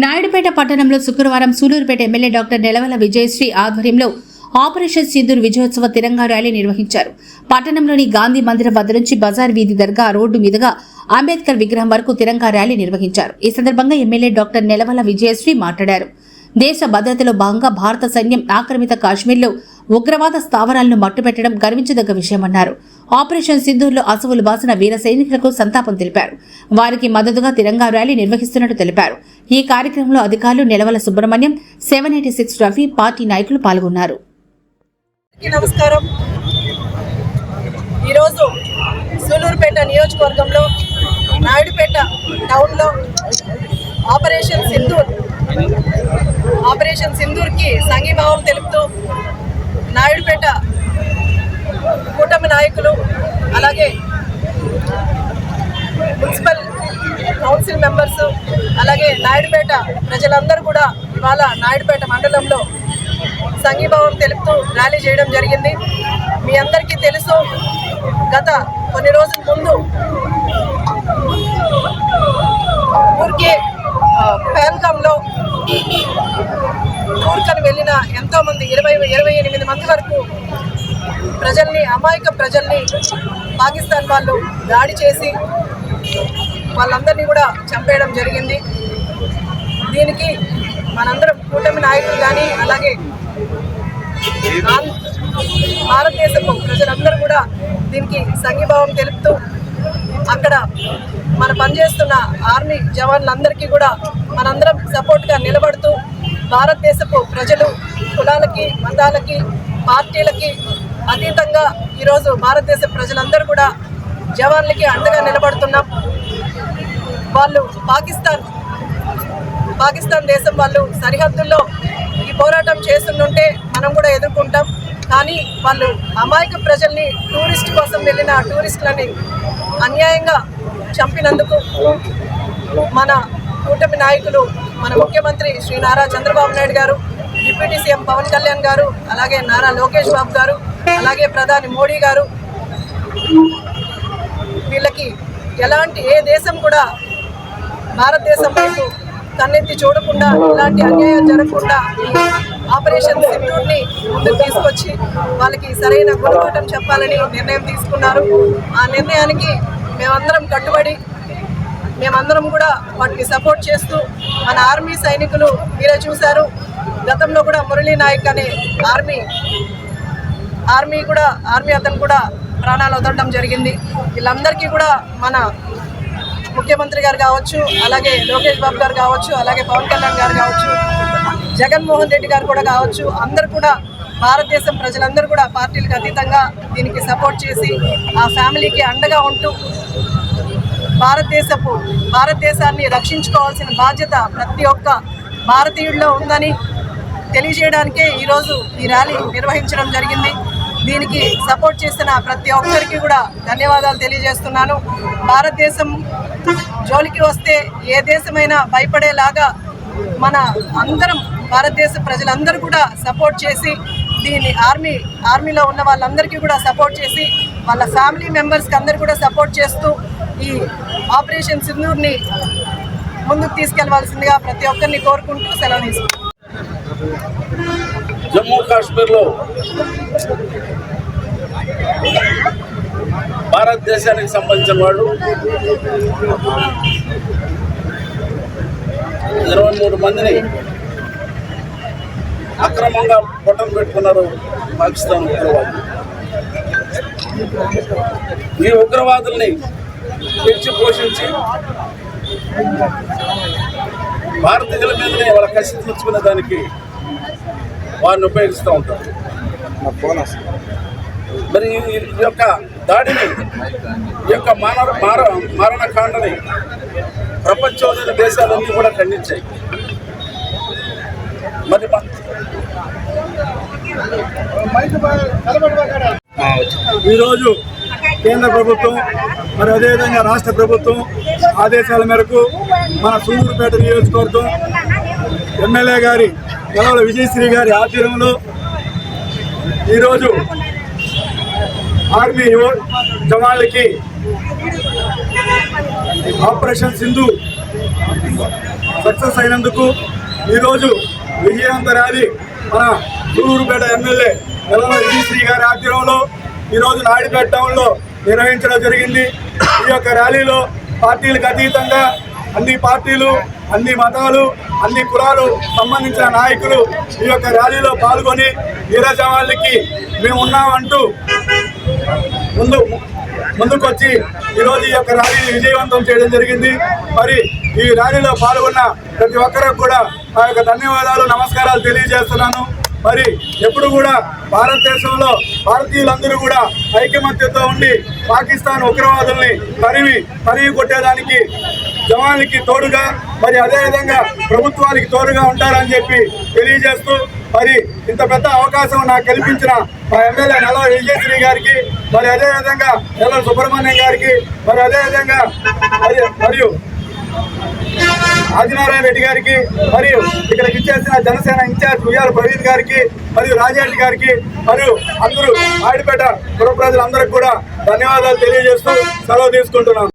నాయుడుపేట పట్టణంలో శుక్రవారం Sullurpeta MLA doctor Nelavala Vijayasree ఆధ్వర్యంలో ఆపరేషన్ సింధూర్ విజయోత్సవ తిరంగా ర్యాలీ నిర్వహించారు. పట్టణంలోని గాంధీ మందిరం వద్ద నుంచి బజార్ వీధి దర్గా రోడ్డు మీదుగా అంబేద్కర్ విగ్రహం వరకు తిరంగా ర్యాలీ నిర్వహించారు. ఈ సందర్భంగా ఎమ్మెల్యే డాక్టర్ నెలవల విజయశ్రీ మాట్లాడారు. దేశ భద్రతలో భాగంగా భారత సైన్యం ఆక్రమిత కాశ్మీర్లో ఉగ్రవాద స్థావరాలను మట్టుపెట్టడం గర్వించదగ్గ విషయమన్నారు. ఆపరేషన్ సింధూర్లో అసువులు బాసిన వీర సైనికులకు సంతాపం తెలిపారు. వారికి మద్దతుగా తిరంగా ర్యాలీ నిర్వహిస్తున్నట్టు తెలిపారు. ఈ కార్యక్రమంలో అధికారులు Nelavala Subrahmanyam seven eighty six Rafi party నాయకులు పాల్గొన్నారు. నమస్కారం. ఈరోజు సూలూరుపేట నియోజకవర్గంలో నాయుడుపేట టౌన్లో ఆపరేషన్ సింధూర్ ఆపరేషన్ సింధూర్కి సంఘీభావం తెలుపుతూ నాయుడుపేట కూటమి నాయకులు అలాగే మున్సిపల్ కౌన్సిల్ మెంబర్స్ అలాగే నాయుడుపేట ప్రజలందరూ కూడా ఇవాళ నాయుడుపేట మండలంలో సంఘీభావం తెలుపుతూ ర్యాలీ చేయడం జరిగింది. మీ అందరికీ తెలుసు గత కొన్ని రోజుల ముందు ఊరికే పేల్గాంలో ఊరికని వెళ్ళిన ఎంతోమంది ఇరవై ఇరవై ఎనిమిది మంది వరకు ప్రజల్ని అమాయక ప్రజల్ని పాకిస్తాన్ వాళ్ళు దాడి చేసి వాళ్ళందరినీ కూడా చంపేయడం జరిగింది. దీనికి మనందరం కూటమి నాయకులు కానీ అలాగే ఆంధ్ర- భారతదేశపు ప్రజలందరూ కూడా దీనికి సంఘీభావం తెలుపుతూ అక్కడ మన పనిచేస్తున్న ఆర్మీ జవాన్లందరికీ కూడా మనందరం సపోర్ట్గా నిలబడుతూ భారతదేశపు ప్రజలు కులాలకి మతాలకి పార్టీలకి అతీతంగా ఈరోజు భారతదేశ ప్రజలందరూ కూడా జవాన్లకి అండగా నిలబడుతున్నాం. వాళ్ళు పాకిస్తాన్ పాకిస్తాన్ దేశం వాళ్ళు సరిహద్దుల్లో ఈ పోరాటం చేస్తుంటే మనం కూడా ఎదుర్కొంటాం. కానీ వాళ్ళు అమాయక ప్రజల్ని టూరిస్ట్ కోసం వెళ్ళిన టూరిస్టులని అన్యాయంగా చంపినందుకు మన కూటమి నాయకులు మన ముఖ్యమంత్రి శ్రీ నారా చంద్రబాబు నాయుడు గారు డిప్యూటీ సీఎం పవన్ కళ్యాణ్ గారు అలాగే నారా లోకేష్ బాబు గారు అలాగే ప్రధాని మోడీ గారు వీళ్ళకి ఎలాంటి ఏ దేశం కూడా భారతదేశం వైపు కన్నెత్తి చూడకుండా ఇలాంటి అన్యాయం జరగకుండా ఆపరేషన్ సింధూర్ని ముందుకు తీసుకొచ్చి వాళ్ళకి సరైన గుణపాఠం చెప్పాలని నిర్ణయం తీసుకున్నారు. ఆ నిర్ణయానికి మేమందరం కట్టుబడి మేమందరం కూడా వాటిని సపోర్ట్ చేస్తూ మన ఆర్మీ సైనికులు మీరే చూశారు. గతంలో కూడా మురళీ నాయక్ అనే ఆర్మీ ఆర్మీ కూడా ఆర్మీ అతను కూడా ప్రాణాలు వదలడం జరిగింది. వీళ్ళందరికీ కూడా మన ముఖ్యమంత్రి గారు కావచ్చు అలాగే లోకేష్ బాబు గారు కావచ్చు అలాగే పవన్ కళ్యాణ్ గారు కావచ్చు జగన్మోహన్ రెడ్డి గారు కూడా కావచ్చు అందరు కూడా భారతదేశం ప్రజలందరూ కూడా పార్టీలకు అతీతంగా దీనికి సపోర్ట్ చేసి ఆ ఫ్యామిలీకి అండగా ఉంటూ భారతదేశపు భారతదేశాన్ని రక్షించుకోవాల్సిన బాధ్యత ప్రతి ఒక్క భారతీయుల్లో ఉందని తెలియజేయడానికే ఈరోజు ఈ ర్యాలీ నిర్వహించడం జరిగింది. దీనికి సపోర్ట్ చేసిన ప్రతి ఒక్కరికి కూడా ధన్యవాదాలు తెలియజేస్తున్నాను. భారతదేశం జోలికి వస్తే ఏ దేశమైనా భయపడేలాగా మన అందరం భారతదేశ ప్రజలందరూ కూడా సపోర్ట్ చేసి దీన్ని ఆర్మీ ఆర్మీలో ఉన్న వాళ్ళందరికీ కూడా సపోర్ట్ చేసి వాళ్ళ ఫ్యామిలీ మెంబర్స్కి అందరు కూడా సపోర్ట్ చేస్తూ ఈ ఆపరేషన్ సింధూర్ని ముందుకు తీసుకెళ్ళవలసిందిగా ప్రతి ఒక్కరిని కోరుకుంటూ సెలవు తీసుకుంటాం జమ్మూ కాశ్మీర్లో భారతదేశానికి సంబంధించిన వాళ్ళు ఇరవై మూడు మందిని అక్రమంగా పొట్టం పెట్టుకున్నారు పాకిస్తాన్ ఉగ్రవాదులు. ఈ ఉగ్రవాదుల్ని పెంచి పోషించి భారతీయుల మీదనే వాళ్ళ కసి తీర్చుకునే దానికి వారిని ఉపయోగిస్తూ ఉంటారు. మరి ఈ యొక్క దాడిని ఈ యొక్క మానవ మార మారణకాండని ప్రపంచంలోని దేశాలన్నీ కూడా ఖండించాయి. మరి ఈరోజు కేంద్ర ప్రభుత్వం మరి అదేవిధంగా రాష్ట్ర ప్రభుత్వం ఆదేశాల మేరకు మన సూళ్ళూరుపేట నియోజకవర్గం ఎమ్మెల్యే గారి గలవల విజయశ్రీ గారి ఆధ్వర్యంలో ఈరోజు ఆర్మీ జవాన్లకి ఆపరేషన్ సింధు సక్సెస్ అయినందుకు ఈరోజు విజయవంత ర్యాలీ మన గురూరుపేట ఎమ్మెల్యే వెలమ విజయశ్రీ గారి ఆధ్వర్యంలో ఈరోజు నాయుడుపేట టౌన్లో నిర్వహించడం జరిగింది. ఈ యొక్క ర్యాలీలో పార్టీలకు అతీతంగా అన్ని పార్టీలు అన్ని మతాలు అన్ని కులాలు సంబంధించిన నాయకులు ఈ యొక్క ర్యాలీలో పాల్గొని వీరజవాళ్ళకి మేము ఉన్నామంటూ ముందు ముందుకొచ్చి ఈరోజు ఈ యొక్క ర్యాలీని విజయవంతం చేయడం జరిగింది. మరి ఈ ర్యాలీలో పాల్గొన్న ప్రతి ఒక్కరికి కూడా ఆ యొక్క ధన్యవాదాలు నమస్కారాలు తెలియజేస్తున్నాను. మరి ఎప్పుడు కూడా భారతదేశంలో భారతీయులందరూ కూడా ఐకమత్యతో ఉండి పాకిస్తాన్ ఉగ్రవాదుల్ని తరిమి తరిమి కొట్టేదానికి జవాన్లకి తోడుగా మరి అదేవిధంగా ప్రభుత్వానికి తోడుగా ఉంటారని చెప్పి తెలియజేస్తూ మరి ఇంత పెద్ద అవకాశం నాకు కల్పించిన మా ఎమ్మెల్యే నెల విజయశ్రీ గారికి మరి అదేవిధంగా నెల సుబ్రహ్మణ్యం గారికి మరి అదేవిధంగా మరియు ఆదినారాయణ రెడ్డి గారికి మరియు ఇక్కడ ఇచ్చేసిన జనసేన ఇన్ఛార్జ్ ఉయ్యాల ప్రవీణ్ గారికి మరియు రాజారెడ్డి గారికి మరియు అందరూ ఆడిపేట పుర ప్రజలందరికీ కూడా ధన్యవాదాలు తెలియజేస్తూ సెలవు తీసుకుంటున్నాను.